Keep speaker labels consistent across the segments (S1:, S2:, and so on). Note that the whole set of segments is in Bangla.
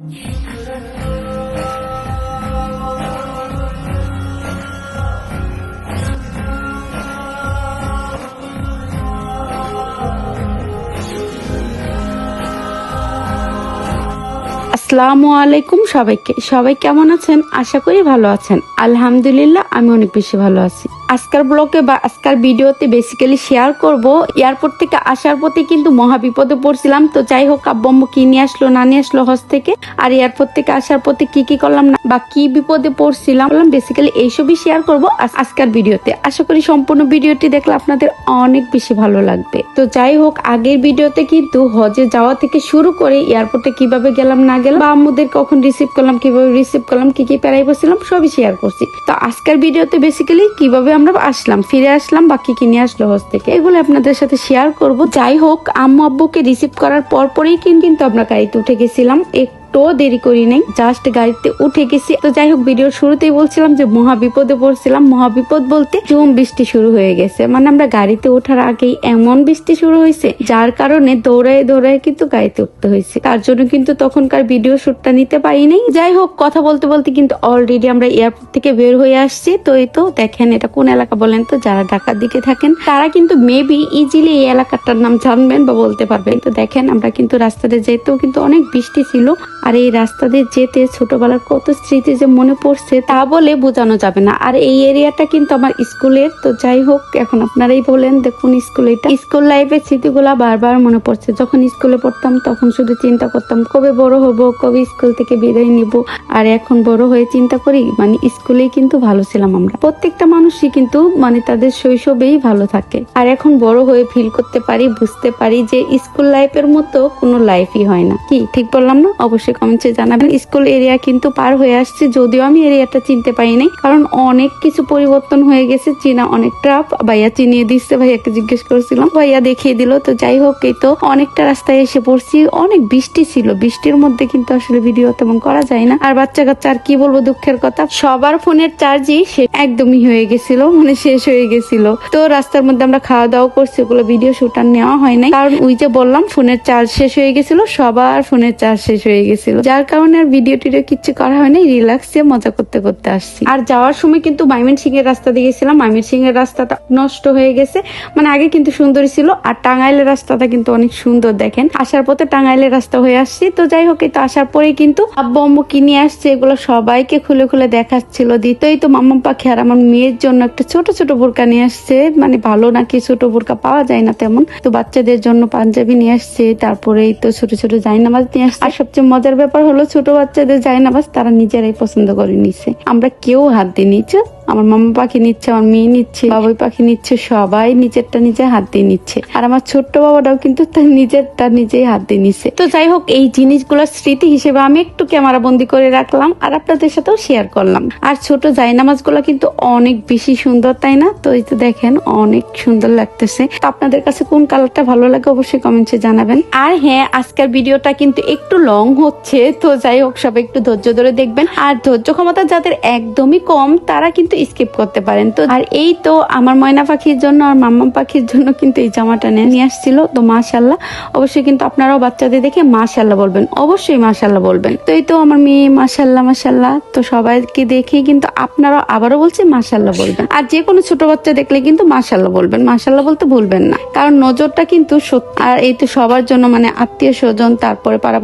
S1: আসসালামু আলাইকুম সবাইকে। সবাই কেমন আছেন? আশা করি ভালো আছেন। আলহামদুলিল্লাহ, আমি অনেক বেশি ভালো আছি। আজকাল ব্লগে বা আজকাল ভিডিওতে বেসিক্যালি শেয়ার করব। এয়ারপোর্ট থেকে আসার পথে কিন্তু মহা বিপদে পড়ছিলাম। তো যাই হোক আব্বম্ম কি নিয়ে আসলো, না নিয়ে আসলো হজ থেকে? আর এয়ারপোর্ট থেকে আসার পথে কি কি করলাম, না বা কি বিপদে পড়ছিলাম বেসিক্যালি এইসবই শেয়ার করব আজকের ভিডিওতে আশা করি সম্পূর্ণ ভিডিওটি দেখলে আপনাদের অনেক বেশি ভালো লাগবে। তো যাই হোক, আগের ভিডিওতে কিন্তু হজে যাওয়া থেকে শুরু করে এয়ারপোর্টে কীভাবে গেলাম, না গেলাম, বা আম্মুদের কখন রিসিভ করলাম, কীভাবে রিসিভ করলাম, কি কি প্যারাই বসছিলাম সবই শেয়ার করছি। তো আজকের ভিডিওতে বেসিক্যালি কীভাবে আমরা আসলাম, ফিরে আসলাম বা কি কি আসলো হোস থেকে? এগুলো আপনাদের সাথে শেয়ার করব। যাই হোক, আম্মু আব্বুকে রিসিভ করার পর পরেই কিন্তু আমরা গাড়িতে উঠে গেছিলাম। একটু দেরি করি নাই জাস্ট গাড়িতে উঠে গেছি। তো যাই হোক ভিডিওর শুরুতেই বলছিলাম যে মহা বিপদে পড়ছিলাম। মহা বিপদ বলতে জুম বৃষ্টি শুরু হয়ে গেছে। মানে আমরা গাড়িতে ওঠার আগেই এমন বৃষ্টি শুরু হয়েছে, যার কারণে দৌড়ায় দৌড়ায় কিন্তু গাড়িতে উঠতে হয়েছে। তার জন্য কিন্তু তখনকার ভিডিও শুটটা নিতে পারি নাই। যাই হোক, কথা বলতে বলতে কিন্তু অলরেডি আমরা এয়ারপোর্ট থেকে বের হয়ে আসছি। তো এই তো দেখেন এটা কোন এলাকা বলেন তো, যারা ঢাকার দিকে থাকেন, তারা কিন্তু মেবি ইজিলি এই এলাকাটার নাম জানবেন বা বলতে পারবেন। তো দেখেন, আমরা কিন্তু রাস্তাতে যেতেও কিন্তু অনেক বৃষ্টি ছিল। আর এই রাস্তা দিয়ে যেতে ছোটবেলার কত স্মৃতি যে মনে পড়ছে তা বলে বোঝানো যাবে না। আর এই এরিয়াটা কিন্তু আমার স্কুলের। তো যাই হোক, এখন আপনারাই বলেন, দেখুন স্কুল এটা। স্কুল লাইফের স্মৃতিগুলা বারবার মনে পড়ছে। যখন স্কুলে পড়তাম, তখন শুধু চিন্তা করতাম, কবে বড় হব, কবে স্কুল থেকে বিদায় নিব। আর এখন বড় হয়ে চিন্তা করি মানে স্কুলেই কিন্তু ভালো ছিলাম আমরা। প্রত্যেকটা মানুষই কিন্তু মানে তাদের শৈশবেই ভালো থাকে। আর এখন বড় হয়ে ফিল করতে পারি, বুঝতে পারি যে স্কুল লাইফের মতো কোনো লাইফই হয় না। কি, ঠিক বললাম না? অবশ্যই কমেন্টে জানাবেন। স্কুল এরিয়া কিন্তু পার হয়ে আসছে, যদিও আমি এরিয়াটা চিনতে পারি নাই কারণ অনেক কিছু পরিবর্তন হয়ে গেছে, চীনা অনেকটা ভাইয়া চিনিয়ে দিচ্ছে, ভাইয়াকে জিজ্ঞেস করছিলাম, ভাইয়া দেখিয়ে দিল। তো যাই হোক, এই তো অনেকটা রাস্তায় এসে পড়ছি, অনেক বৃষ্টি ছিল। বৃষ্টির মধ্যে কিন্তু আসলে ভিডিও তেমন করা যায় না। আর বাচ্চা কাচ্চা আর কি বলব দুঃখের কথা, সবার ফোনের চার্জই সে একদমই হয়ে গেছিল মানে শেষ হয়ে গেছিল। তো রাস্তার মধ্যে আমরা খাওয়া দাওয়া করছি, ওগুলো ভিডিও শুট আর নেওয়া হয় নাই। কারণ ওই যে বললাম, ফোনের চার্জ শেষ হয়ে গেছিল, সবার ফোনের চার্জ শেষ হয়ে গেছিল যার কারণে আর ভিডিও টিডিও কিচ্ছু করা হয় নাই রিল্যাক্সে মজা করতে করতে আসছি। আর যাওয়ার সময় কিন্তু মাইমেন সিং এর রাস্তা দিয়ে গেছিলাম মাইমেন সিং এর রাস্তাটা নষ্ট হয়ে গেছে। মানে আগে কিন্তু সুন্দরই ছিল, আর টাঙ্গাইলের রাস্তাটা কিন্তু অনেক সুন্দর, দেখেন। আসার পথে টাঙ্গাইলের রাস্তা হয়ে আসছি। তো যাই হোক, এই তো আসার পরেই কিন্তু আব্বু আম্মু কি নিয়ে আসছে, এগুলো সবাইকে খুলে খুলে দেখাচ্ছিল দিতেই তো মাম্মা পাখি আর আমার মেয়ের জন্য একটা ছোট ছোট বোরকা নিয়ে আসছে। মানে ভালো নাকি ছোট বোরকা পাওয়া যায় না তেমন। তো বাচ্চাদের জন্য পাঞ্জাবি নিয়ে আসছে, তারপরে এই তো ছোট ছোট জাইনামাজ নিয়ে আসছে। আর সবচেয়ে মজার ব্যাপার হলো ছোট বাচ্চাদের যায় না, বাস তারা নিজেরাই পছন্দ করে নিছে। আমরা কেউ হাত দিয়ে নিচ্ছে আমার মামা পাখি নিচ্ছে, আমার মেয়ে নিচ্ছে, বাবুই পাখি নিচ্ছে, সবাই নিজেরটা নিজে হাত দিয়ে নিচ্ছে। আর আমার ছোট্ট বাবাটাও কিন্তু তার নিজেরটা নিজেই হাত দিয়ে নিচ্ছে। তো যাই হোক, এই জিনিসগুলোর স্মৃতি হিসেবে আমি একটু ক্যামেরা বন্দি করে রাখলাম আর আপনাদের সাথেও শেয়ার করলাম। আর ছোট জায়নামাজগুলো কিন্তু অনেক বেশি সুন্দর, তাই না? তো এই তো দেখেন, অনেক সুন্দর লাগতেছে। তো আপনাদের কাছে কোন কালারটা ভালো লাগে অবশ্যই কমেন্টে জানাবেন। আর হ্যাঁ আজকের ভিডিওটা কিন্তু একটু লং হচ্ছে, তো যাই হোক, সবাই একটু ধৈর্য ধরে দেখবেন। আর ধৈর্য ক্ষমতা যাদের একদমই কম, তারা কিন্তু স্কিপ করতে পারেন। তো আর এই তো আমার ময়না পাখির জন্য আর মাম্মা পাখির জন্য কিন্তু এই জামাটা নিয়ে আসছিল। তো মাশাল্লাহ অবশ্যই কিন্তু আপনারাও বাচ্চাদের দেখে মাশাল্লাহ বলবেন। অবশ্যই মাশাল্লাহ বলবেন। তো এই তো আমার মেয়ে মাশাল্লাহ মাশাল্লাহ তো সবাইকে দেখে কিন্তু আপনারাও আবারও বলছে মাশাল্লাহ বলবেন। আর যে কোনো ছোট বাচ্চা দেখলে কিন্তু মাশাল্লাহ বলবেন। মাশাল্লাহ বলতে ভুলবেন না। কারণ নজরটা কিন্তু সত্যি। আর এই তো সবার জন্য মানে আত্মীয় স্বজন, তারপরে পাড়া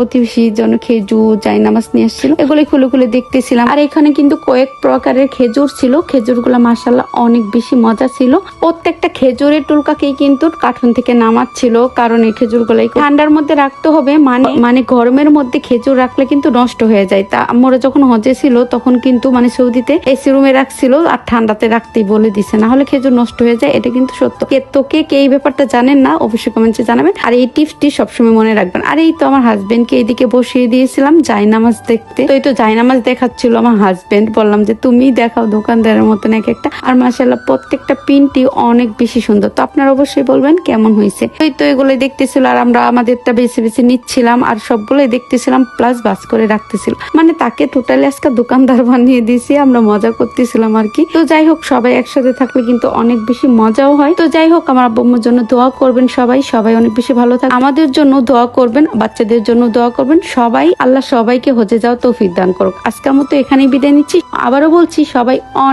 S1: জন্য খেজুর জাইনামাজ নিয়ে আসছিল। এগুলো খুলে খুলে দেখতেছিলাম। আর এখানে কিন্তু কয়েক প্রকারের খেজুর ছিল। খেজুরগুলো মাসাল্লাহ অনেক বেশি মজা ছিল। প্রত্যেকটা খেজুরের টুলকাকেই কিন্তু কার্টুন থেকে নামাচ্ছিল, কারণ এই খেজুরগুলাই ঠান্ডার মধ্যে রাখতে হবে মানে মানে গরমের মধ্যে খেজুর রাখলে কিন্তু নষ্ট হয়ে যায়। তা আমরা যখন হজে ছিল, তখন কিন্তু মানে সৌদিতে এসি রুমে রাখছিল, আর ঠান্ডাতে রাখতেই বলে দিছে, না হলে খেজুর নষ্ট হয়ে যায়, এটা কিন্তু সত্য। কে তো কে কে এই ব্যাপারটা জানেন না, অবশ্যই কমেন্টে জানাবেন। আর এই টিপসটি সবসময় মনে রাখবেন। আর এই তো আমার হাজবেন্ডকে এইদিকে বসিয়ে দিয়েছিলাম, জায়নামাজ দেখতে। তো এই তো জায়নামাজ দেখাচ্ছিল আমার হাজবেন্ড বললাম যে তুমি দেখাও দোকানদার ডিজাইনারের মতন এক একটা। আর মাসাল্লাহ প্রত্যেকটা পিনটি অনেক বেশি সুন্দর। তো আপনারা অবশ্যই বলবেন কেমন হয়েছে। ওই তো এগুলো দেখতেছিল আর আমরা আমাদেরটা বেছে বেছে নিচ্ছিলাম আর সবগুলোই দেখতেছিলাম প্লাস বাস করে রাখতেছিল। মানে তাকে টোটালি আজকে দোকানদার বানিয়ে দিয়েছি, আমরা মজা করতেছিলাম আর কি। তো যাই হোক, সবাই একসাথে থাকলে কিন্তু অনেক বেশি মজাও হয়। তো যাই হোক, আমার আব্বুর জন্য দোয়া করবেন সবাই সবাই অনেক বেশি ভালো থাকে আমাদের জন্য দোয়া করবেন, বাচ্চাদের জন্য দোয়া করবেন। সবাই, আল্লাহ সবাইকে হজে যাওয়া তৌফিক দান করুক। আজকের মতো এখানেই বিদায় নিচ্ছি। আবারও বলছি, সবাই